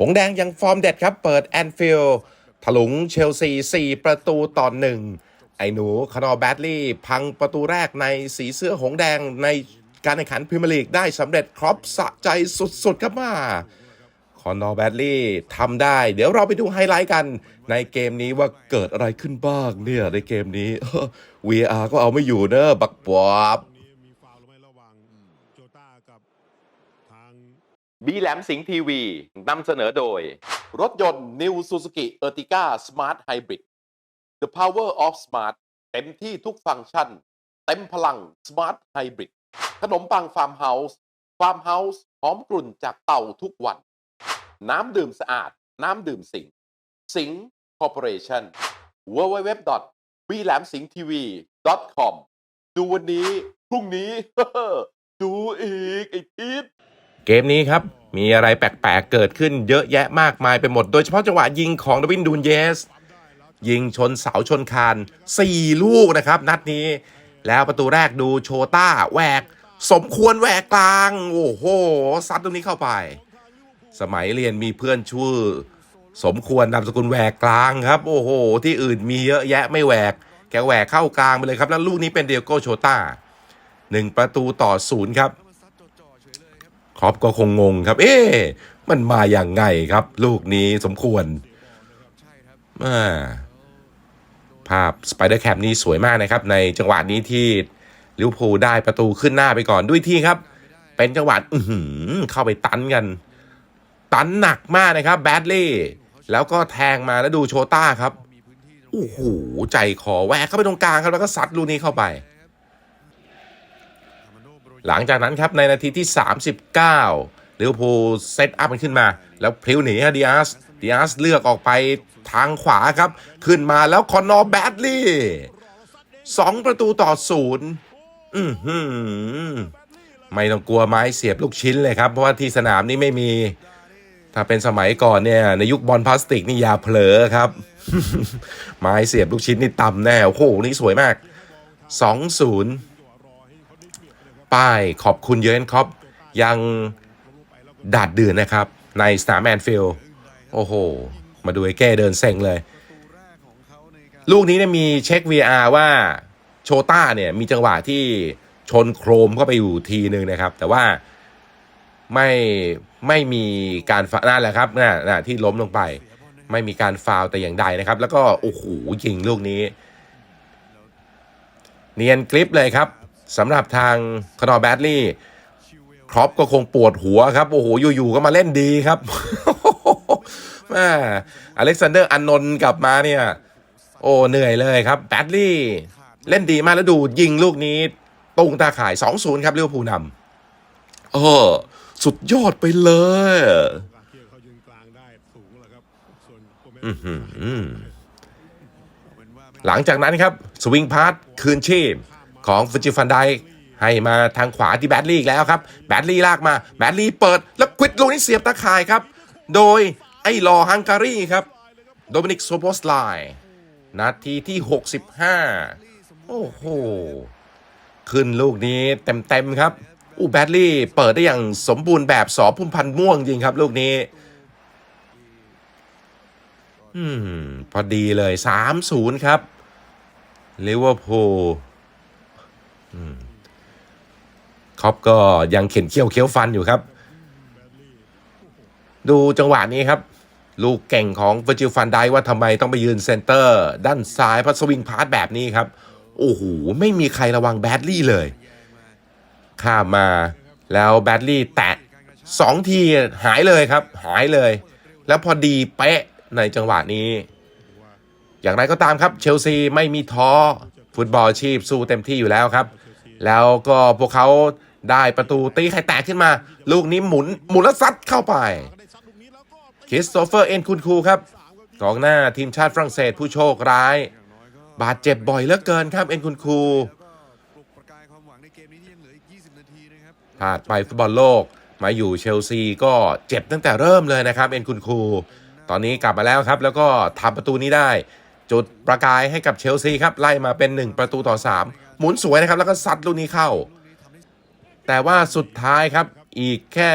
หงแดงยังฟอร์มเด็ดครับ เปิดแอนฟิลด์ถลุงเชลซี 4 ประตูต่อหนึ่งไอ้หนูคานอแบดลี่ พังประตูแรกในสีเสื้อหงแดงในการแข่งขันพรีเมียร์ลีกได้สำเร็จครบสะใจสุดๆครับมาคอนอแบดลี่ทำได้ เดี๋ยวเราไปดูไฮไลท์กันในเกมนี้ว่าเกิดอะไรขึ้นบ้างเนี่ย ในเกมนี้ VR ก็เอาไม่อยู่เนอะบักปอบมีฟาวล์หรือไม่ระหว่างโจตากับทาง บีแหลมสิงห์ทีวีนำเสนอโดย รถยนต์ New Suzuki Ertiga Smart Hybrid The Power of Smart เต็มที่ทุกฟังก์ชัน เต็มพลัง Smart Hybrid ขนมปังฟาร์มเฮาส์ฟาร์มเฮาส์หอมกลุ่นจากเต่าทุกวัน น้ำดื่มสะอาด น้ำดื่มสิงห์สิงห์คอร์ปอเรชั่น w w w b l a m s i n g t v com ดูวันนี้ พรุ่งนี้ ดูอีกไอ้ทิศ เกมนี้ครับ มีอะไรแปลกๆ เกิดขึ้นเยอะแยะมากมายไปหมด โดยเฉพาะจังหวะยิงของดวินดูนเยส ยิงชนเสาชนคาน 4 ลูกนะครับ นัดนี้ แล้วประตูแรกดูโชต้าแหวก สมควรแหวกกลาง โอ้โห ซัดตรงนี้เข้าไป สมัยเรียนมีเพื่อนชื่อ สมควรนามสกุลแหวกกลางครับ โอ้โห ที่อื่นมีเยอะแยะไม่แหวก แกแหวกเข้ากลางไปเลยครับ แล้วลูกนี้เป็นเดียโกโชต้าหนึ่งประตูต่อศูนย์ครับ ครอปก็คงงงครับ เอ๊ะมันมาอย่างไงครับ ลูกนี้สมควรอ่าภาพสไปเดอร์แคปนี้สวยมากนะครับ ในจังหวะนี้ที่ลิวพูลได้ประตูขึ้นหน้าไปก่อนด้วยที่ครับ เป็นจังหวะอื้อหือเข้าไปตันกัน ตันหนักมากนะครับ แบดลี่แล้วก็แทงมาแล้วดูโชต้าครับโอ้โหใจคอแหวกเข้าไปตรงกลางครับแล้วก็ซัดลูกนี้เข้าไป หลังจากนั้นครับในนาทีที่ 39ลิเวอร์พูลเซตอัพมันขึ้นมา แล้วพลิ้วหนีฮะดิอาสดิอาสเลือกออกไปทางขวาครับ ขึ้นมาแล้วคอนนอร์แบดลี่สองประตูต่อศูนย์อือหือไม่ต้องกลัวไม้เสียบลูกชิ้นเลยครับ เพราะว่าที่สนามนี้ไม่มี ถ้าเป็นสมัยก่อนเนี่ย ในยุคบอลพลาสติกนี่อย่าเผลอครับ ไม้เสียบลูกชิ้นนี่ต่ำแน่โอ้โหนี่สวยมาก2-0 ป้ายขอบคุณเยอร์เกนครอปยังดาดเดือนนะครับ ในสนามแมนฟิลด์โอ้โห มาดูไอ้แก้เดินเซ็งเลย ลูกนี้เนี่ยมีเช็ค VR ว่าโชต้าเนี่ยมีจังหวะที่ชนโครมเข้าไปอยู่ทีหนึ่งนะครับ แต่ว่าไม่ไม่มีการฟานั่นแหละครับน่ะน่ะที่ล้มลงไป ไม่มีการฟาวแต่อย่างใดนะครับ แล้วก็ โอ้โหยิงลูกนี้ เนียนกริปเลยครับ สำหรับทางคอนอแบดลี่ครอปก็คงปวดหัวครับ โอ้โห อยู่ๆก็มาเล่นดีครับแม่อเล็กซานเดอร์อันนนท์กลับมาเนี่ย โอ้เหนื่อยเลยครับแบดลี่เล่นดีมากแล้วดูยิงลูกนี้ตรงตาข่าย 2-0 ครับลิเวอร์พูนำเออสุดยอดไปเลยการเกี่ยวเขายืนกลางได้สูงแล้วครับส่วนโกเมสอื้อหือหลังจากนั้นครับ สวิงพาร์ทคืนชีพ ของฟิจิฟันไดให้มาทางขวาที่แบดลี่อีกแล้วครับ แบดลี่ลากมา แบดลี่เปิด แล้วควิดลูกนี้เสียบตาข่ายครับ โดยไอ้ลอฮังการีครับ โดมินิกโซโบสไลนาทีที่ 65 โอ้โห ขึ้นลูกนี้เต็มๆครับ อู้แบดลี่เปิดได้อย่างสมบูรณ์แบบสอพุ่มพันธุ์ม่วงจริงครับ ลูกนี้ อืม พอดีเลย 3-0 ครับลิเวอร์พูล ครอปก็ยังเข็นเขี้ยวเคี้ยวฟันอยู่ครับ ดูจังหวะนี้ครับ ลูกเก่งของเวอร์จิลฟันได้ว่าทำไมต้องไปยืนเซนเตอร์ ด้านซ้ายพราะสวิงพาสแบบนี้ครับ โอ้โห ไม่มีใครระวังแบดลี่เลย ข้ามมาแล้วแบดลี่แตะสองทีหายเลยครับ หายเลย แล้วพอดีเป๊ะในจังหวะนี้ อย่างไรก็ตามครับ เชลซีไม่มีท้อ ฟุตบอลอาชีพสู้เต็มที่อยู่แล้วครับ แล้วก็พวกเขาได้ประตูตีไข่แตกขึ้นมา ลูกนี้หมุนหมุนแล้วซัดเข้าไปได้ซัดลูกนี้แล้วก็คริสโตเฟอร์เอ็นคุณคูครับกองหน้าทีมชาติฝรั่งเศสผู้โชคร้าย บาดเจ็บบ่อยเหลือเกินครับเอ็นคุณคูปลุกประกายความหวังในเกมนี้ที่ยังเหลืออีก20นาทีนะครับผ่านไปฟุตบอลโลกมาอยู่เชลซีก็เจ็บตั้งแต่เริ่มเลยนะครับ เอ็นคุณคู ตอนนี้กลับมาแล้วครับ แล้วก็ทำประตูนี้ได้ จุดประกายให้กับเชลซีครับ ไล่มาเป็น 1 ประตูต่อ 3 หมุนสวยนะครับ แล้วก็ซัดลูกนี้เข้า แต่ว่าสุดท้ายครับอีกแค่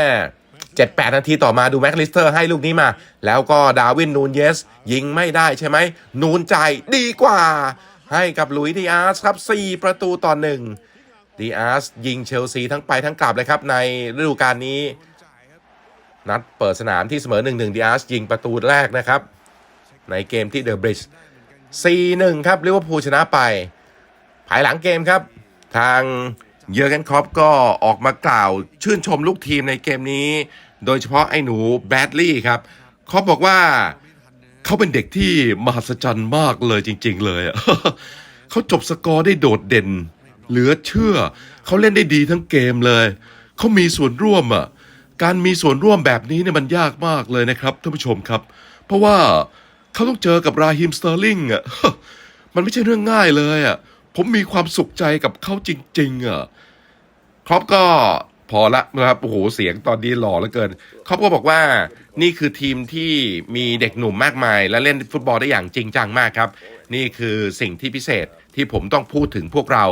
7-8 นาทีต่อมาดูแม็กลิสเตอร์ให้ลูกนี้มา แล้วก็ดาวินนูนเยส ยิงไม่ได้ใช่ไหม นูนใจดีกว่า ให้กับลุยดีอาร์สครับ 4 ประตูต่อหนึ่งดีอาร์สยิงเชลซีทั้งไปทั้งกลับเลยครับ ในฤดูกาลนี้ นัดเปิดสนามที่เสมอ 1-1ดีอาร์สยิงประตูแรกนะครับ ในเกมที่เดอะบริดจ์ 4-1 ครับลิเวอร์พูลชนะไป ภายหลังเกมครับ ทางเยอร์เกนครอปก็ออกมากล่าว ชื่นชมลูกทีมในเกมนี้ โดยเฉพาะไอ้หนูแบดลี่ครับครอปบอกว่าเขาเป็นเด็กที่มหัศจรรย์มากเลยจริง ๆ เลยเขาจบสกอร์ได้โดดเด่น เหลือเชื่อ เขาเล่นได้ดีทั้งเกมเลย เขามีส่วนร่วมอะการมีส่วนร่วมแบบนี้เนี่ยมันยากมากเลยนะครับท่านผู้ชมครับ เพราะว่า เขาต้องเจอกับราฮิมสเตอร์ลิงอะมันไม่ใช่เรื่องง่ายเลยอะผมมีความสุขใจกับเขาจริง ๆอะครอปก็พอละนะครับโอ้โหเสียงตอนนี้หล่อเหลือเกินครอปก็บอกว่านี่คือทีมที่มีเด็กหนุ่มมากมาย และเล่นฟุตบอลได้อย่างจริงจังมากครับ นี่คือสิ่งที่พิเศษที่ผมต้องพูดถึงพวกเรา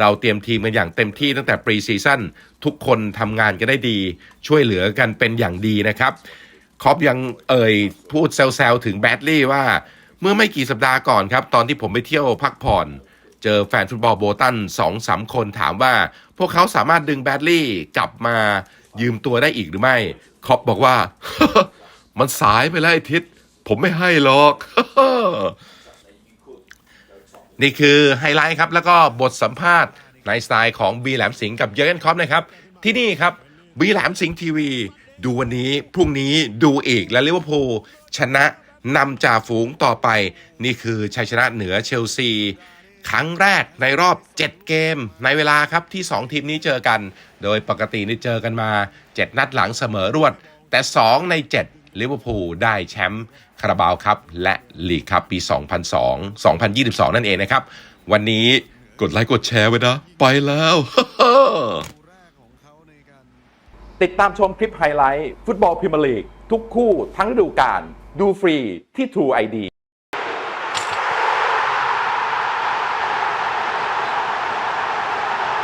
เราเตรียมทีมกันอย่างเต็มที่ตั้งแต่ปรีซีซั่นทุกคนทำงานกันได้ดี ช่วยเหลือกันเป็นอย่างดีนะครับ ครอปยังเอ่ยพูดแซวๆถึงแบดลี่ว่า เมื่อไม่กี่สัปดาห์ก่อนครับ ตอนที่ผมไปเที่ยวพักผ่อน เจอแฟนฟุตบอลโบตันสองสามคนถามว่า พวกเขาสามารถดึงแบดลี่กลับมายืมตัวได้อีกหรือไม่ครอปบอกว่า มันสายไปแล้วไอ้ทิศผมไม่ให้หรอก นี่คือไฮไลท์ครับ แล้วก็บทสัมภาษณ์ในสไตล์ของบีแหลมสิงห์กับเยอร์เกนคอปนะครับ ที่นี่ครับบีแหลมสิงห์ทีวี ดูวันนี้พรุ่งนี้ดูอีกและลิเวอร์พูลชนะนำจ่าฝูงต่อไป นี่คือชัยชนะเหนือเชลซี ครั้งแรกในรอบ 7 เกม ในเวลาครับที่ 2 ทีมนี้เจอกัน โดยปกตินี่เจอกันมา 7 นัดหลังเสมอรวด แต่ 2 ใน 7 ลิเวอร์พูลได้แชมป์คาราบาวครับ และลีกครับปี 2002 2022 นั่นเองนะครับ วันนี้กดไลค์กดแชร์ไว้นะ ไปแล้ว ติดตามชมคลิปไฮไลท์ ฟุตบอลพรีเมียร์ลีก ทุกคู่ทั้งฤดูกาลดูฟรีที่ True ID